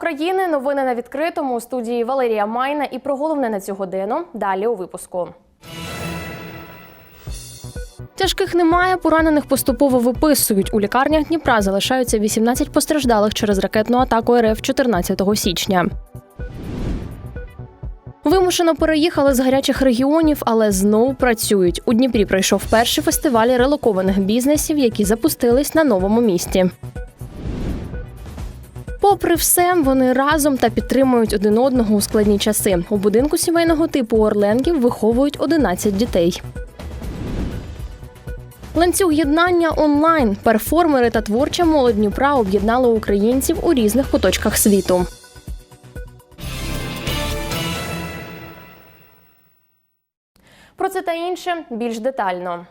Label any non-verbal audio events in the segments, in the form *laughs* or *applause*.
України. Новини на відкритому у студії Валерія Майна. І про головне на цю годину далі у випуску. Тяжких немає, поранених поступово виписують. У лікарнях Дніпра залишаються 18 постраждалих через ракетну атаку РФ 14 січня. Вимушено переїхали з гарячих регіонів, але знову працюють. У Дніпрі пройшов перший фестиваль релокованих бізнесів, які запустились на новому місці. Попри все, вони разом та підтримують один одного у складні часи. У будинку сімейного типу Орленків виховують 11 дітей. Ланцюг єднання онлайн. Перформери та творча молодь Дніпра об'єднали українців у різних куточках світу. Про це та інше більш детально.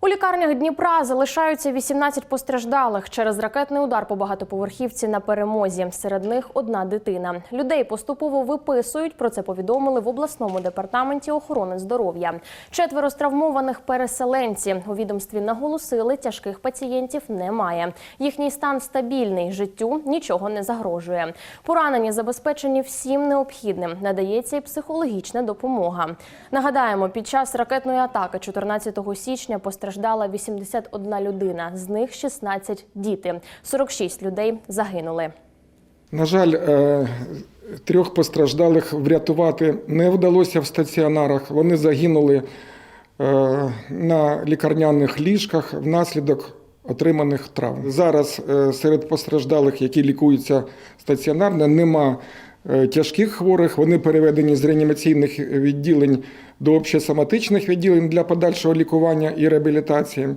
У лікарнях Дніпра залишаються 18 постраждалих через ракетний удар по багатоповерхівці на перемозі. Серед них одна дитина. Людей поступово виписують. Про це повідомили в обласному департаменті охорони здоров'я. Четверо з травмованих переселенці. У відомстві наголосили, тяжких пацієнтів немає. Їхній стан стабільний, життю нічого не загрожує. Поранені забезпечені всім необхідним. Надається і психологічна допомога. Нагадаємо, під час ракетної атаки 14 січня постраждала 81 людина. З них 16 – діти. 46 людей загинули. На жаль, е, трьох постраждалих врятувати не вдалося в стаціонарах. Вони загинули е, на лікарняних ліжках внаслідок отриманих травм. Зараз е, серед постраждалих, які лікуються стаціонарно, нема тяжких хворих. Вони переведені з реанімаційних відділень до общесоматичних відділень для подальшого лікування і реабілітації.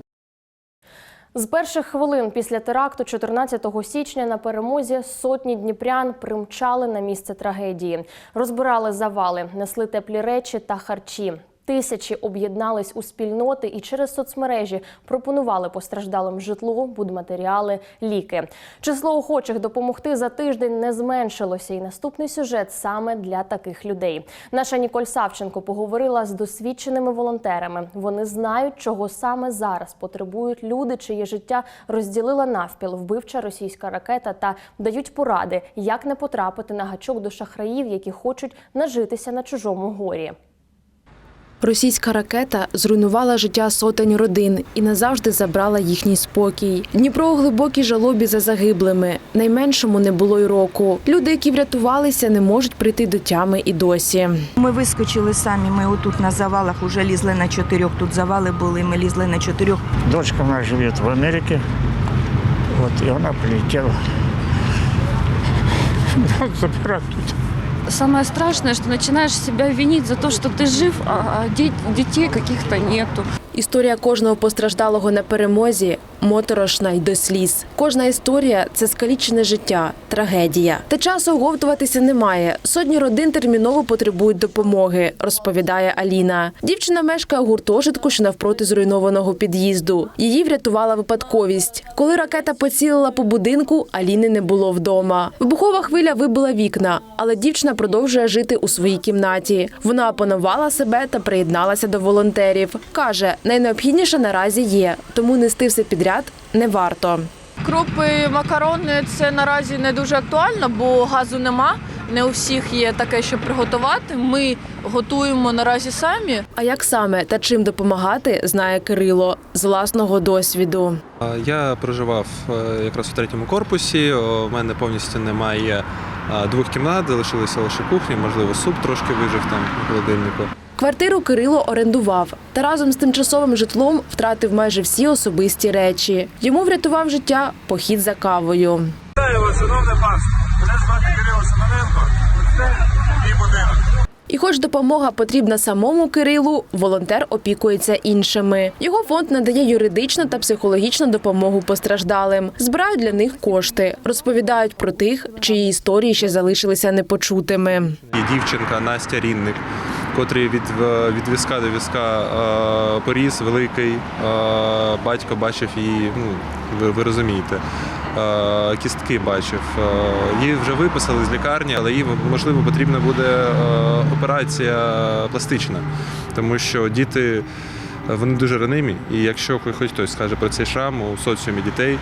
З перших хвилин після теракту 14 січня на перемозі сотні дніпрян примчали на місце трагедії, розбирали завали, несли теплі речі та харчі. Тисячі об'єднались у спільноти і через соцмережі пропонували постраждалим житло, будматеріали, ліки. Число охочих допомогти за тиждень не зменшилося, і наступний сюжет саме для таких людей. Наша Ніколь Савченко поговорила з досвідченими волонтерами. Вони знають, чого саме зараз потребують люди, чиє життя розділила навпіл вбивча російська ракета, та дають поради, як не потрапити на гачок до шахраїв, які хочуть нажитися на чужому горі. Російська ракета зруйнувала життя сотень родин і назавжди забрала їхній спокій. Дніпро у глибокій жалобі за загиблими. Найменшому не було й року. Люди, які врятувалися, не можуть прийти до тями і досі. Ми вискочили самі. Ми отут на завалах вже лізли на чотирьох. Тут завали були. Ми лізли на чотирьох. Дочка моя живет в Америке. Вот, и она прилетела. *laughs* Забирать тут. Самое страшное, что начинаешь себя винить за то, что ты жив, а детей каких-то нету. Історія кожного постраждалого на перемозі моторошна й до сліз. Кожна історія це скалічене життя, трагедія. Та часу оговтуватися немає. Сотні родин терміново потребують допомоги, розповідає Аліна. Дівчина мешкає у гуртожитку, що навпроти зруйнованого під'їзду. Її врятувала випадковість. Коли ракета поцілила по будинку, Аліни не було вдома. Вибухова хвиля вибила вікна, але дівчина продовжує жити у своїй кімнаті. Вона опанувала себе та приєдналася до волонтерів. каже, найнеобхідніше наразі є, тому нести все підряд не варто. Крупи макарони це наразі не дуже актуально, бо газу нема. Не у всіх є таке, щоб приготувати. Ми готуємо наразі самі. А як саме та чим допомагати, знає Кирило з власного досвіду. Я проживав е, якраз у третьому корпусі. У мене повністю немає двох кімнат, залишилися лише кухні, можливо, суп трошки вижив там у холодильнику. Квартиру Кирило орендував та разом з тимчасовим житлом втратив майже всі особисті речі. Йому врятував життя похід за кавою. Вітаю вас, шановне панство. Мене звати Кирило Семененко. Хоч допомога потрібна самому Кирилу, волонтер опікується іншими. Його фонд надає юридичну та психологічну допомогу постраждалим. Збирають для них кошти, розповідають про тих, чиї історії ще залишилися непочутими. І дівчинка Настя Рінник, котрий від, від візка до візка е, поріс великий. Е, батько бачив її, ну, ви, ви розумієте. Е, Кістки бачив. Е, Її вже виписали з лікарні, але їй можливо потрібна буде е, операція пластична, тому що діти вони дуже ранимі, і якщо хоч хтось скаже про цей шрам у соціумі дітей,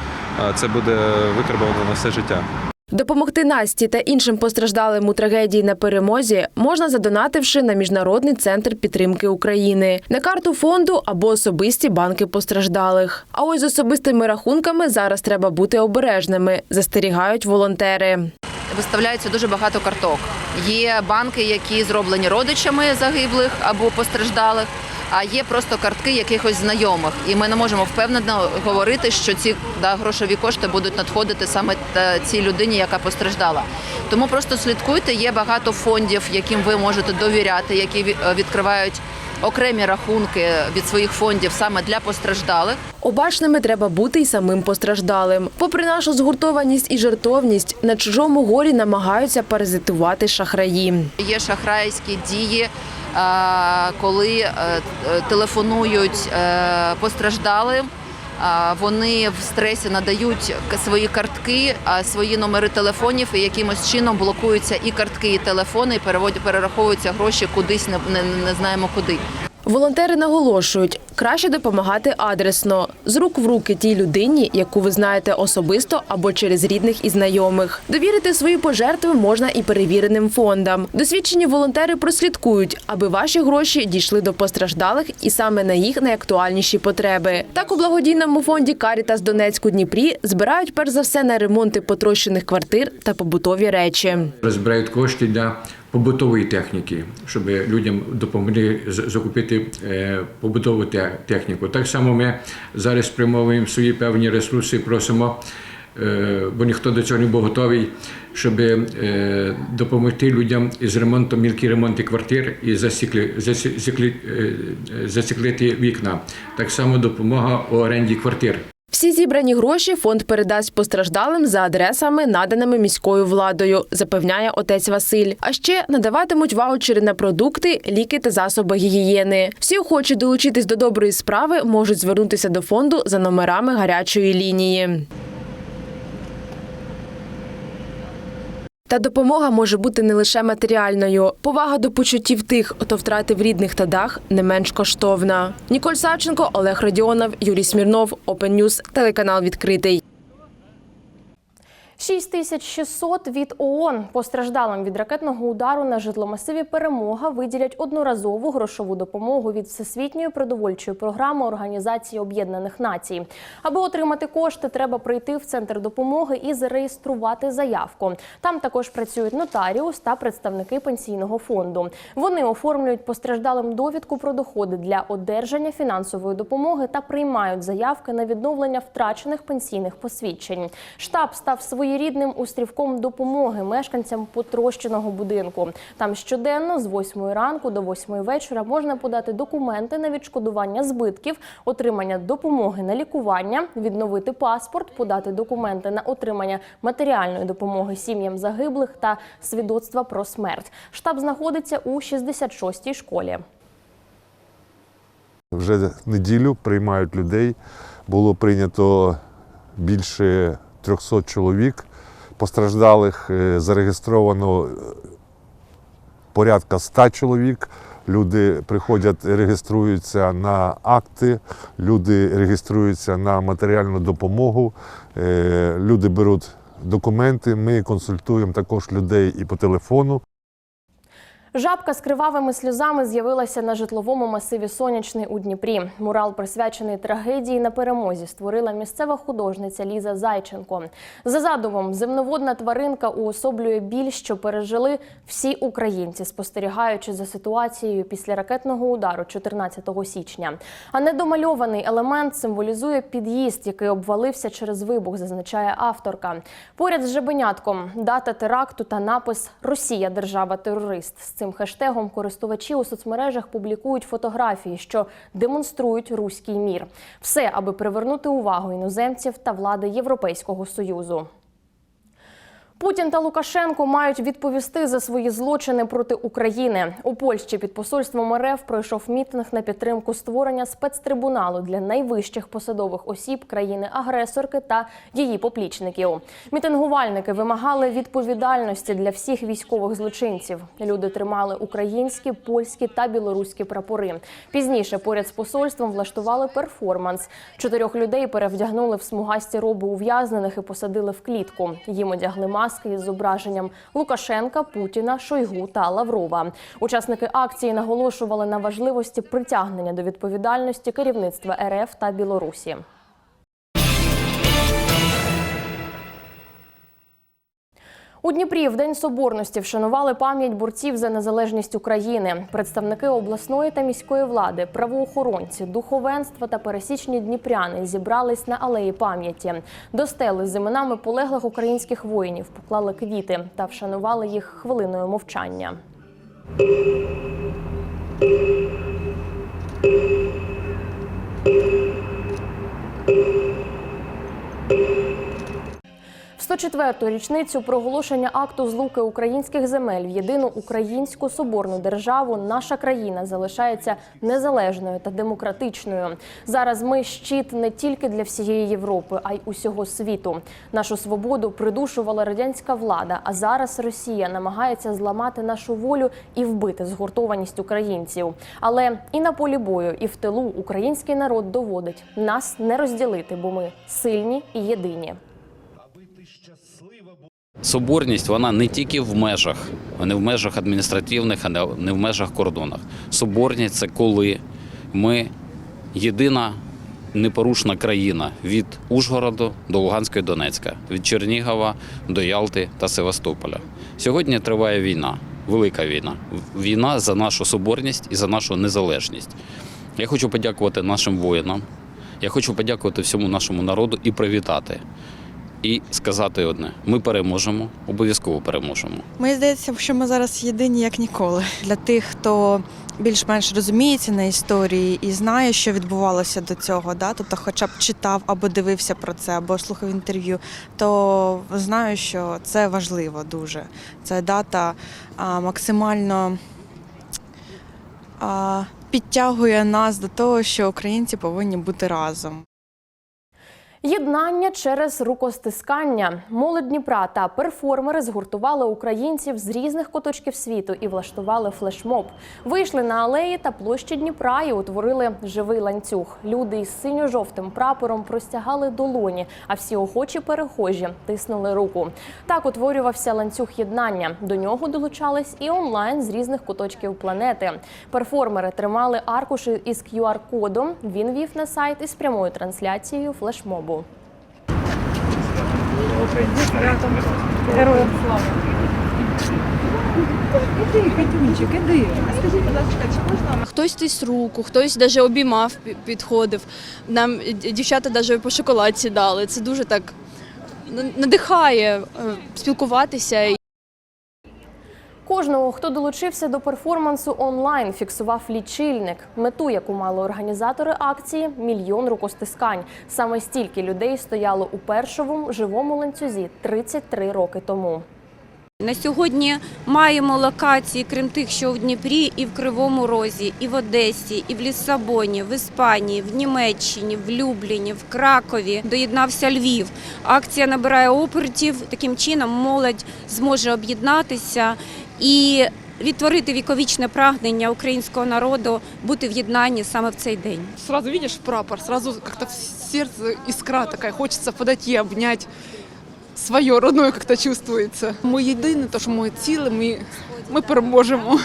це буде викарбовано на все життя. Допомогти Насті та іншим постраждалим у трагедії на перемозі можна задонативши на міжнародний центр підтримки України на карту фонду або особисті банки постраждалих. А ось з особистими рахунками зараз треба бути обережними, застерігають волонтери. виставляється дуже багато карток. Є банки, які зроблені родичами загиблих або постраждалих. А є просто картки якихось знайомих, і ми не можемо впевнено говорити, що ці да, грошові кошти будуть надходити саме цій людині, яка постраждала. Тому просто слідкуйте. Є багато фондів, яким ви можете довіряти, які відкривають окремі рахунки від своїх фондів саме для постраждалих. Обачними треба бути й самим постраждалим. Попри нашу згуртованість і жертовність, на чужому горі намагаються паразитувати шахраї. Є шахрайські дії, е, коли е, е, телефонують е, постраждалим. Вони в стресі надають свої картки, свої номери телефонів, і якимось чином блокуються і картки, і телефони, і перераховуються гроші кудись, не, не, не знаємо куди. Волонтери наголошують, краще допомагати адресно, з рук в руки тій людині, яку ви знаєте особисто або через рідних і знайомих. Довірити свої пожертви можна і перевіреним фондам. Досвідчені волонтери прослідкують, аби ваші гроші дійшли до постраждалих і саме на їх найактуальніші потреби. Так у благодійному фонді Карітас Донецьку Дніпрі збирають перш за все на ремонти потрощених квартир та побутові речі. Розбирають кошти для побутової техніки, щоб людям допомогли закупити е, побутову те- техніку. Так само ми зараз спрямовуємо свої певні ресурси, просимо, е, бо ніхто до цього не був готовий, щоб е, допомогти людям із ремонтом, мілкі ремонти квартир і засікли, засікли, засіклити вікна. Так само допомога у оренді квартир. Всі зібрані гроші фонд передасть постраждалим за адресами, наданими міською владою, запевняє отець Василь. А ще надаватимуть ваучери на продукти, ліки та засоби гігієни. Всі охочі долучитись до доброї справи можуть звернутися до фонду за номерами гарячої лінії. Та допомога може бути не лише матеріальною. Повага до почуттів тих, хто втратив рідних та дах, не менш коштовна. Ніколь Савченко, Олег Радіонов, Юрій Смірнов, Open News, телеканал відкритий. 6600 від ООН постраждалим від ракетного удару на житломасиві Перемога виділять одноразову грошову допомогу від Всесвітньої продовольчої програми Організації Об'єднаних Націй. Аби отримати кошти, треба прийти в центр допомоги і зареєструвати заявку. Там також працюють нотаріус та представники пенсійного фонду. Вони оформлюють постраждалим довідку про доходи для одержання фінансової допомоги та приймають заявки на відновлення втрачених пенсійних посвідчень. Штаб став своєрідним острівком допомоги мешканцям потрощеного будинку. Там щоденно з 8 ранку до 8 вечора можна подати документи на відшкодування збитків, отримання допомоги на лікування, відновити паспорт, подати документи на отримання матеріальної допомоги сім'ям загиблих та свідоцтва про смерть. Штаб знаходиться у 66-й школі. Вже неділю приймають людей. Було прийнято більше 300 чоловік. Постраждалих е, зареєстровано е, порядка 100 чоловік. Люди приходять, реєструються на акти, люди реєструються на матеріальну допомогу, е, люди беруть документи. Ми консультуємо також людей і по телефону. Жабка з кривавими сльозами з'явилася на житловому масиві Сонячний у Дніпрі. Мурал, присвячений трагедії на перемозі, створила місцева художниця Ліза Зайченко. За задумом, земноводна тваринка уособлює біль, що пережили всі українці, спостерігаючи за ситуацією після ракетного удару 14 січня. А недомальований елемент символізує під'їзд, який обвалився через вибух, зазначає авторка. Поряд з жабенятком дата теракту та напис Росія держава-терорист. З цим хештегом користувачі у соцмережах публікують фотографії, що демонструють руський мір. Все, аби привернути увагу іноземців та влади Європейського союзу. Путін та Лукашенко мають відповісти за свої злочини проти України. У Польщі під посольством РФ пройшов мітинг на підтримку створення спецтрибуналу для найвищих посадових осіб країни-агресорки та її поплічників. Мітингувальники вимагали відповідальності для всіх військових злочинців. Люди тримали українські, польські та білоруські прапори. Пізніше поряд з посольством влаштували перформанс. Чотирьох людей перевдягнули в смугасті роби ув'язнених і посадили в клітку. Їм одягли маски маски із зображенням Лукашенка, Путіна, Шойгу та Лаврова. Учасники акції наголошували на важливості притягнення до відповідальності керівництва РФ та Білорусі. У Дніпрі в День Соборності вшанували пам'ять борців за незалежність України. Представники обласної та міської влади, правоохоронці, духовенства та пересічні дніпряни зібрались на алеї пам'яті. До стели з іменами полеглих українських воїнів поклали квіти та вшанували їх хвилиною мовчання. В 104-ту річницю проголошення акту злуки українських земель в єдину українську соборну державу наша країна залишається незалежною та демократичною. Зараз ми щит не тільки для всієї Європи, а й усього світу. Нашу свободу придушувала радянська влада. А зараз Росія намагається зламати нашу волю і вбити згуртованість українців. Але і на полі бою, і в тилу український народ доводить нас не розділити, бо ми сильні і єдині. Соборність вона не тільки в межах, не в межах адміністративних, а не- в межах кордонах. Соборність це коли ми єдина непорушна країна від Ужгороду до Луганська і Донецька, від Чернігова до Ялти та Севастополя. Сьогодні триває війна, велика війна. Війна за нашу соборність і за нашу незалежність. Я хочу подякувати нашим воїнам. Я хочу подякувати всьому нашому народу і привітати. І сказати одне: ми переможемо, обов'язково переможемо. Мені здається, що ми зараз єдині як ніколи. Для тих, хто більш-менш розуміється на історії і знає, що відбувалося до цього, да? тобто, хоча б читав або дивився про це, або слухав інтерв'ю, то знаю, що це важливо дуже. Це дата а, максимально а, підтягує нас до того, що українці повинні бути разом. Єднання через рукостискання. Молодь Дніпра та перформери згуртували українців з різних куточків світу і влаштували флешмоб. Вийшли на алеї та площі Дніпра і утворили живий ланцюг. Люди із синьо-жовтим прапором простягали долоні, а всі охочі перехожі тиснули руку. Так утворювався ланцюг єднання. До нього долучались і онлайн з різних куточків планети. Перформери тримали аркуші із QR-кодом. Він вів на сайт із прямою трансляцією флешмобу. Героям слава. Іди, Катюнчик, іди. А скажіть, будь ласка, чи можна Хтось тис руку, хтось навіть обіймав, підходив. Нам дівчата навіть по шоколадці дали. Це дуже так надихає е, спілкуватися. Кожного, хто долучився до перформансу онлайн, фіксував лічильник. Мету, яку мали організатори акції мільйон рукостискань. Саме стільки людей стояло у першому живому ланцюзі 33 роки тому. На сьогодні маємо локації, крім тих, що в Дніпрі, і в Кривому Розі, і в Одесі, і в Ліссабоні, в Іспанії, в Німеччині, в Любліні, в Кракові. Доєднався Львів. Акція набирає обертів. Таким чином молодь зможе об'єднатися і відтворити віковічне прагнення українського народу бути в єднанні саме в цей день. Сразу бачиш прапор, сразу как-то в іскра, така хочеться подойти, обнять. Своє родное як то чувствується. Ми єдині, то що ми цілі, ми, ми переможемо.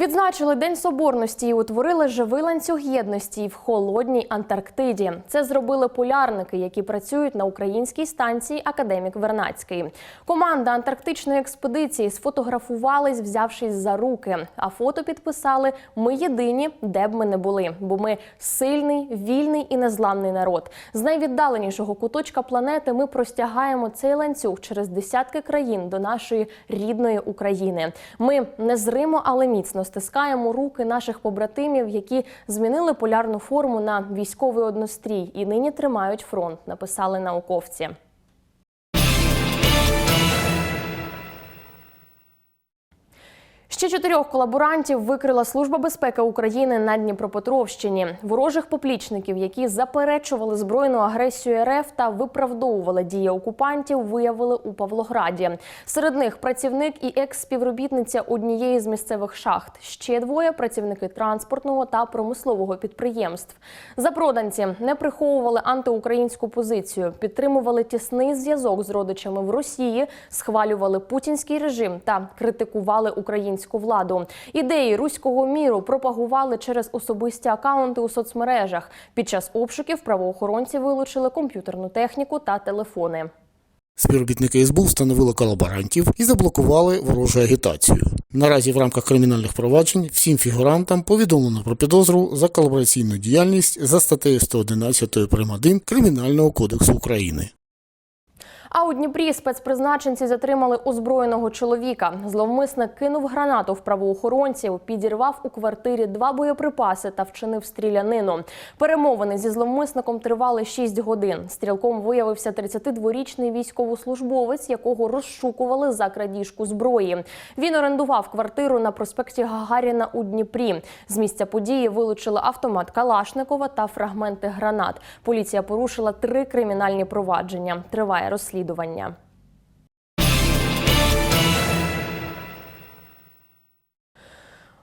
Відзначили День Соборності і утворили живий ланцюг єдності в холодній Антарктиді. Це зробили полярники, які працюють на українській станції Академік Вернацький. Команда антарктичної експедиції сфотографувались, взявшись за руки. А фото підписали Ми єдині, де б ми не були, бо ми сильний, вільний і незламний народ. З найвіддаленішого куточка планети ми простягаємо цей ланцюг через десятки країн до нашої рідної України. Ми незримо, але міцно стискаємо руки наших побратимів, які змінили полярну форму на військовий однострій і нині тримають фронт. Написали науковці. Ще чотирьох колаборантів викрила Служба безпеки України на Дніпропетровщині. Ворожих поплічників, які заперечували збройну агресію РФ та виправдовували дії окупантів, виявили у Павлограді. Серед них працівник і екс-співробітниця однієї з місцевих шахт. Ще двоє працівники транспортного та промислового підприємств. Запроданці не приховували антиукраїнську позицію, підтримували тісний зв'язок з родичами в Росії, схвалювали путінський режим та критикували українську владу. Ідеї руського міру пропагували через особисті акаунти у соцмережах. Під час обшуків правоохоронці вилучили комп'ютерну техніку та телефони. Співробітники СБУ встановили колаборантів і заблокували ворожу агітацію. Наразі в рамках кримінальних проваджень всім фігурантам повідомлено про підозру за колабораційну діяльність за статтею 111 прим. 1 Кримінального кодексу України. А у Дніпрі спецпризначенці затримали озброєного чоловіка. Зловмисник кинув гранату в правоохоронців, підірвав у квартирі два боєприпаси та вчинив стрілянину. Перемовини зі зловмисником тривали 6 годин. Стрілком виявився 32-річний військовослужбовець, якого розшукували за крадіжку зброї. Він орендував квартиру на проспекті Гагаріна у Дніпрі. З місця події вилучили автомат Калашникова та фрагменти гранат. Поліція порушила три кримінальні провадження. Триває розслідування.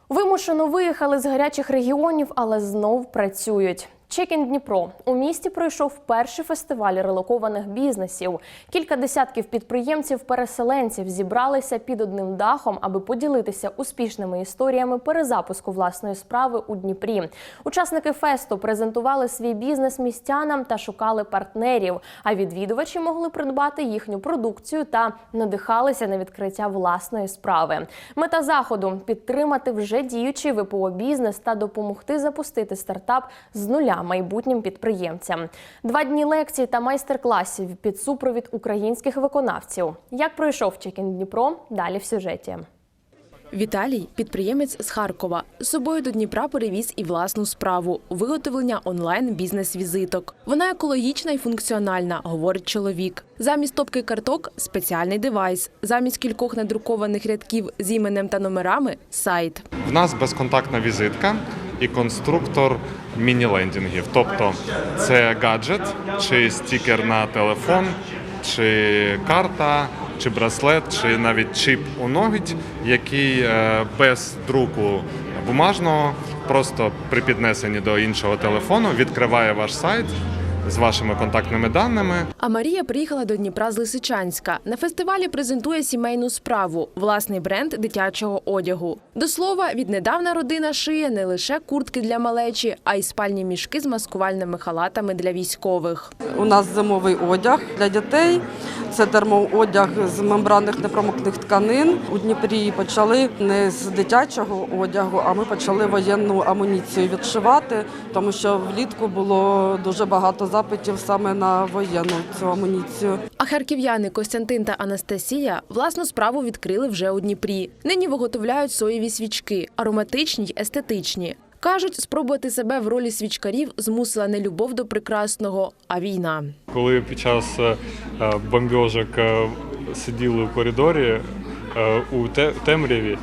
Вимушено виїхали з гарячих регіонів, але знов працюють. Чекін Дніпро у місті пройшов перший фестиваль релокованих бізнесів. Кілька десятків підприємців-переселенців зібралися під одним дахом, аби поділитися успішними історіями перезапуску власної справи у Дніпрі. Учасники фесту презентували свій бізнес містянам та шукали партнерів. А відвідувачі могли придбати їхню продукцію та надихалися на відкриття власної справи. Мета заходу підтримати вже діючий ВПО бізнес та допомогти запустити стартап з нуля майбутнім підприємцям. Два дні лекцій та майстер-класів під супровід українських виконавців. Як пройшов Чекін Дніпро? Далі в сюжеті. Віталій, підприємець з Харкова, з собою до Дніпра перевіз і власну справу виготовлення онлайн бізнес-візиток. Вона екологічна і функціональна, говорить чоловік. Замість топки карток спеціальний девайс. Замість кількох надрукованих рядків з іменем та номерами сайт. В нас безконтактна візитка і конструктор міні-лендінгів. Тобто це гаджет чи стікер на телефон, чи карта, чи браслет, чи навіть чіп у ногідь, який е, без друку бумажного, просто при піднесенні до іншого телефону відкриває ваш сайт з вашими контактними даними. А Марія приїхала до Дніпра з Лисичанська. На фестивалі презентує сімейну справу, власний бренд дитячого одягу. До слова, віднедавна родина шиє не лише куртки для малечі, а й спальні мішки з маскувальними халатами для військових. У нас зимовий одяг для дітей. Це термоодяг з мембранних непромокних тканин. У Дніпрі почали не з дитячого одягу, а ми почали воєнну амуніцію відшивати, тому що влітку було дуже багато запитів саме на воєнну цю амуніцію. А харків'яни Костянтин та Анастасія власну справу відкрили вже у Дніпрі. Нині виготовляють соєві свічки, ароматичні й естетичні. Кажуть, спробувати себе в ролі свічкарів змусила не любов до прекрасного, а війна. Коли під час е, бомбьожок е, сиділи в коридорі е, у те- темряві, е,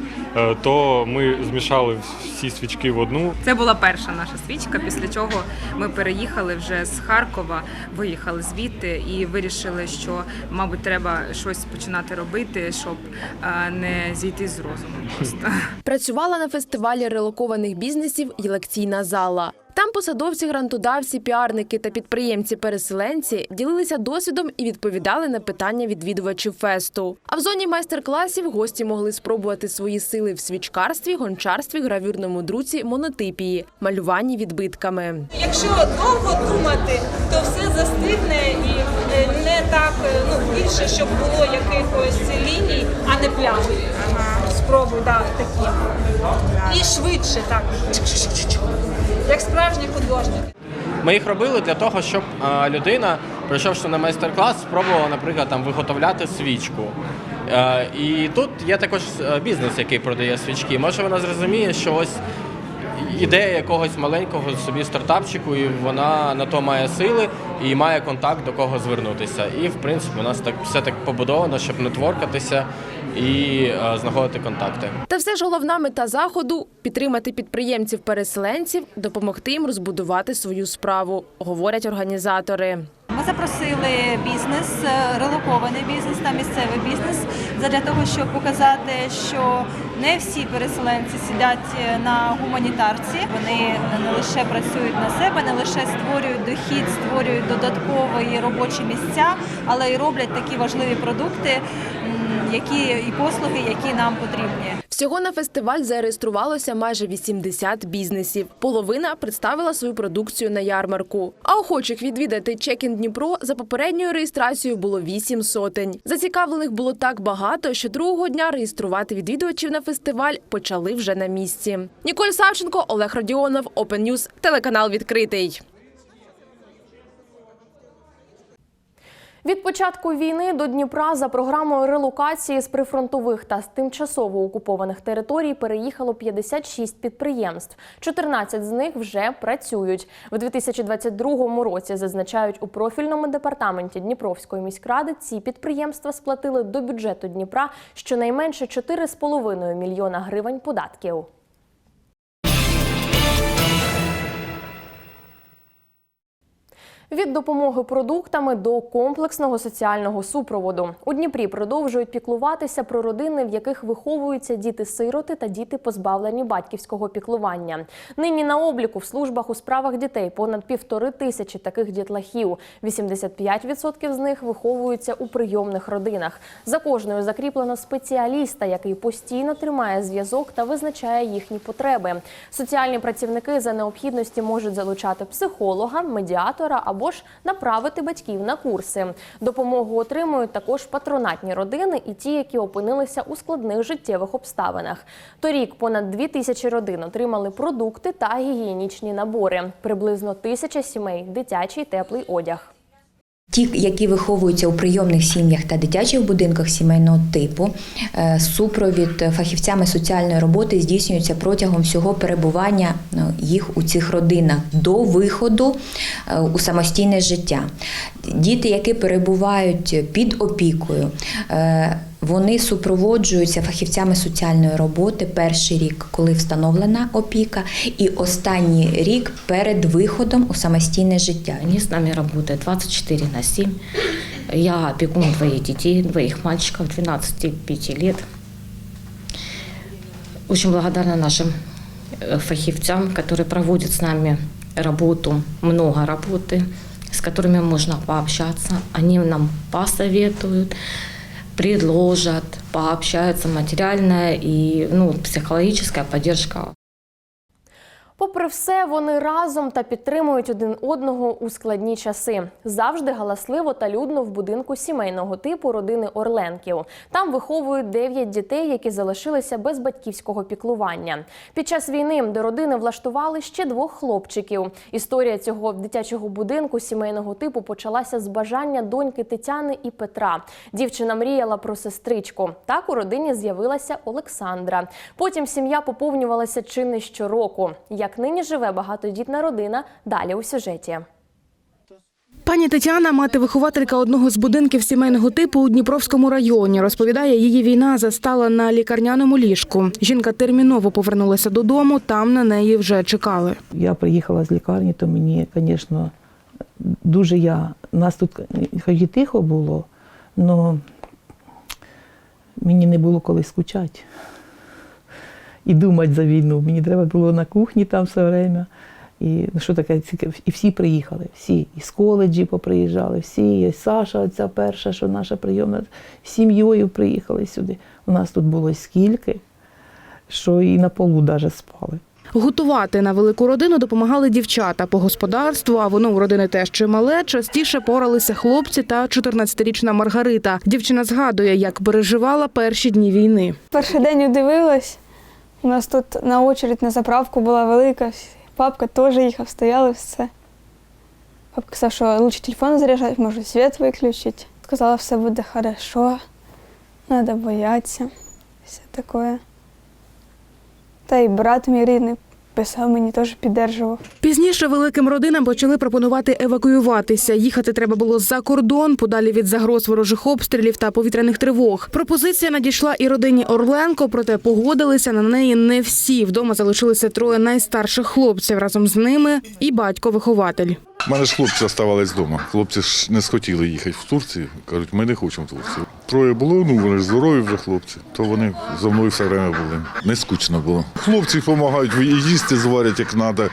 то ми змішали всі свічки в одну. Це була перша наша свічка, після чого ми переїхали вже з Харкова, виїхали звідти і вирішили, що, мабуть, треба щось починати робити, щоб е, не зійти з розуму. Просто. Працювала на фестивалі релокованих бізнесів і лекційна зала. Там посадовці, грантодавці, піарники та підприємці-переселенці ділилися досвідом і відповідали на питання відвідувачів фесту. А в зоні майстер-класів гості могли спробувати свої сили в свічкарстві, гончарстві, гравюрному друці, монотипії, малюванні відбитками. Якщо довго думати, то все застигне і е, не так е, ну більше, щоб було якихось ліній, а не плям. Спробуй, да, такі. І швидше так. Як справжні художники. Ми їх робили для того, щоб е, людина, прийшовши на майстер-клас, спробувала, наприклад, там виготовляти свічку. Е, І тут є також е, бізнес, який продає свічки. Може вона зрозуміє, що ось ідея якогось маленького собі стартапчику, і вона на то має сили і має контакт до кого звернутися. І в принципі у нас так все так побудовано, щоб нетворкатися і е, знаходити контакти. Та все ж головна мета заходу підтримати підприємців-переселенців, допомогти їм розбудувати свою справу, говорять організатори. Ми запросили бізнес, е, релокований бізнес та місцевий бізнес для того, щоб показати, що не всі переселенці сидять е, на гуманітарці. Вони не лише працюють на себе, не лише створюють дохід, створюють додаткові робочі місця, але й роблять такі важливі продукти, які і послуги, які нам потрібні. Всього на фестиваль зареєструвалося майже 80 бізнесів. Половина представила свою продукцію на ярмарку. А охочих відвідати Чекін Дніпро за попередньою реєстрацією було 8 сотень. Зацікавлених було так багато, що другого дня реєструвати відвідувачів на фестиваль почали вже на місці. Ніколь Савченко, Олег Родіонов, Open News, телеканал відкритий. Від початку війни до Дніпра за програмою релокації з прифронтових та з тимчасово окупованих територій переїхало 56 підприємств. 14 з них вже працюють. В 2022 році зазначають у профільному департаменті Дніпровської міськради. Ці підприємства сплатили до бюджету Дніпра щонайменше 4,5 мільйона гривень податків. Від допомоги продуктами до комплексного соціального супроводу у Дніпрі продовжують піклуватися про родини, в яких виховуються діти-сироти та діти, позбавлені батьківського піклування. Нині на обліку в службах у справах дітей понад півтори тисячі таких дітлахів. 85% з них виховуються у прийомних родинах. За кожною закріплено спеціаліста, який постійно тримає зв'язок та визначає їхні потреби. Соціальні працівники за необхідності можуть залучати психолога, медіатора або ж направити батьків на курси. Допомогу отримують також патронатні родини і ті, які опинилися у складних життєвих обставинах. Торік понад дві тисячі родин отримали продукти та гігієнічні набори. Приблизно тисяча сімей дитячий теплий одяг. Ті, які виховуються у прийомних сім'ях та дитячих будинках сімейного типу, е, супровід фахівцями соціальної роботи здійснюється протягом всього перебування ну, їх у цих родинах до виходу е, у самостійне життя. Діти, які перебувають під опікою, е, вони супроводжуються фахівцями соціальної роботи перший рік, коли встановлена опіка, і останній рік перед виходом у самостійне життя. Они с нами работают 24 на 7. Я опекун двоих детей, двоих мальчиков 12 и 5 лет. Очень благодарна нашим э, фахивцам, которые проводят с нами работу, много работы, с которыми можно пообщаться. Они нам посоветуют, предложат, пообщаются, материальная и ну, психологическая поддержка Попри все, вони разом та підтримують один одного у складні часи. Завжди галасливо та людно в будинку сімейного типу родини Орленків. Там виховують дев'ять дітей, які залишилися без батьківського піклування. Під час війни до родини влаштували ще двох хлопчиків. Історія цього дитячого будинку сімейного типу почалася з бажання доньки Тетяни і Петра. Дівчина мріяла про сестричку. Так у родині з'явилася Олександра. Потім сім'я поповнювалася чи не щороку. Як нині живе багатодітна родина, далі у сюжеті. Пані Тетяна, мати-вихователька одного з будинків сімейного типу у Дніпровському районі, розповідає, її війна застала на лікарняному ліжку. Жінка терміново повернулася додому, там на неї вже чекали. Я приїхала з лікарні, то мені, звісно, дуже я. Нас тут хоч і тихо було, але мені не було коли скучати і думати за війну. Мені треба було на кухні там все время. І ну, що таке цікаве? І всі приїхали, всі. І з коледжі поприїжджали, всі. І Саша, оця перша, що наша прийомна, з сім'єю приїхали сюди. У нас тут було скільки, що і на полу навіть спали. Готувати на велику родину допомагали дівчата по господарству, а воно у родини теж чимале. Частіше поралися хлопці та 14-річна Маргарита. Дівчина згадує, як переживала перші дні війни. Перший день удивилась. У нас тут на очередь на заправку була велика. Папка теж їхав, стояли все. Папка сказав, що лучше телефон заряджати, може світ виключити. Сказала, все буде хорошо, треба боятися, все таке. Та й брат мій рідний писав мені, теж піддержував. Пізніше великим родинам почали пропонувати евакуюватися. Їхати треба було за кордон, подалі від загроз ворожих обстрілів та повітряних тривог. Пропозиція надійшла і родині Орленко, проте погодилися на неї не всі. Вдома залишилися троє найстарших хлопців. Разом з ними і батько-вихователь. У мене ж хлопці залишились вдома. Хлопці ж не схотіли їхати в Турцію. Кажуть, ми не хочемо в Турцію. Троє було, ну вони ж здорові вже хлопці, то вони зо мною все время були. Не скучно було. Хлопці допомагають, і їсти зварять як треба.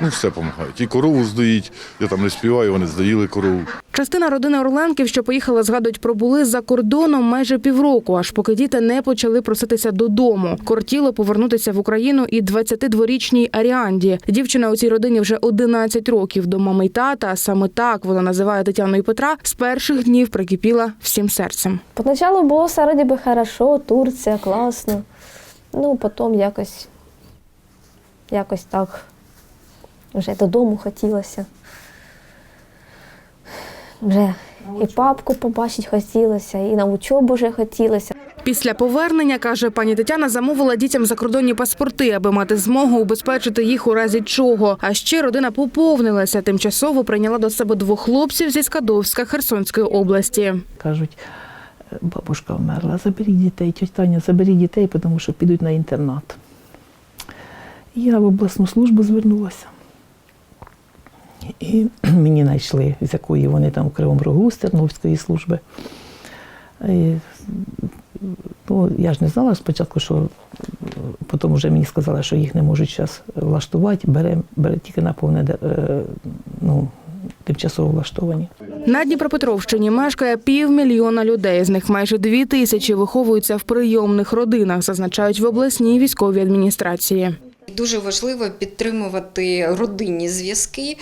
Ну, все допомагають. І корову здоїть. Я там не співаю, вони здаїли корову. Частина родини Орленків, що поїхала, згадують, пробули за кордоном майже півроку, аж поки діти не почали проситися додому. Кортіло повернутися в Україну і 22-річній Аріанді. Дівчина у цій родині вже 11 років до мами й тата. Саме так вона називає Тетяну і Петра. З перших днів прикипіла всім серцем. Поначалу було все би хорошо, Турція, класно. Ну, потім якось, якось так. Вже додому хотілося. Вже і папку побачити хотілося, і на учобу вже хотілося. Після повернення, каже пані Тетяна, замовила дітям закордонні паспорти, аби мати змогу убезпечити їх у разі чого. А ще родина поповнилася. Тимчасово прийняла до себе двох хлопців зі Скадовська Херсонської області. Кажуть, бабушка вмерла, заберіть дітей, тьотя Таня, заберіть дітей, тому що підуть на інтернат. Я в обласну службу звернулася. І *clears throat* мені знайшли, з якої вони там в Кривому Рогу з Тернопільської служби. І, ну, я ж не знала спочатку, що потім вже мені сказали, що їх не можуть зараз влаштувати, бере, бере тільки на повне е, ну, тимчасово влаштовані. На Дніпропетровщині мешкає півмільйона людей. З них майже дві тисячі виховуються в прийомних родинах, зазначають в обласній військовій адміністрації. Дуже важливо підтримувати родинні зв'язки,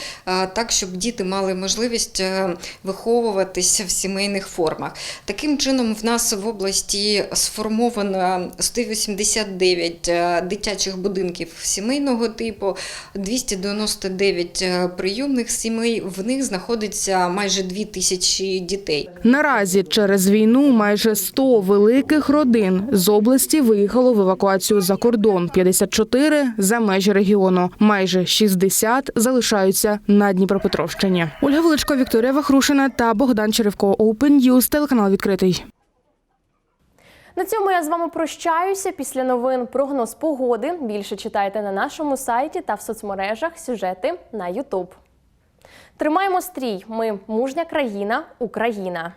так щоб діти мали можливість е, виховуватися в сімейних формах. Таким чином, в нас в області сформовано 189 е, дитячих будинків сімейного типу, 299 е, прийомних сімей. В них знаходиться майже 2 тисячі дітей. Наразі через війну майже 100 великих родин з області виїхало в евакуацію за кордон. 54 – за межі регіону. Майже 60 залишаються на Дніпропетровщині. Ольга Величко, Вікторія Вахрушина та Богдан Черевко. Open News, телеканал відкритий. На цьому я з вами прощаюся. Після новин прогноз погоди. Більше читайте на нашому сайті та в соцмережах сюжети на Ютуб. Тримаємо стрій. Ми мужня країна, Україна.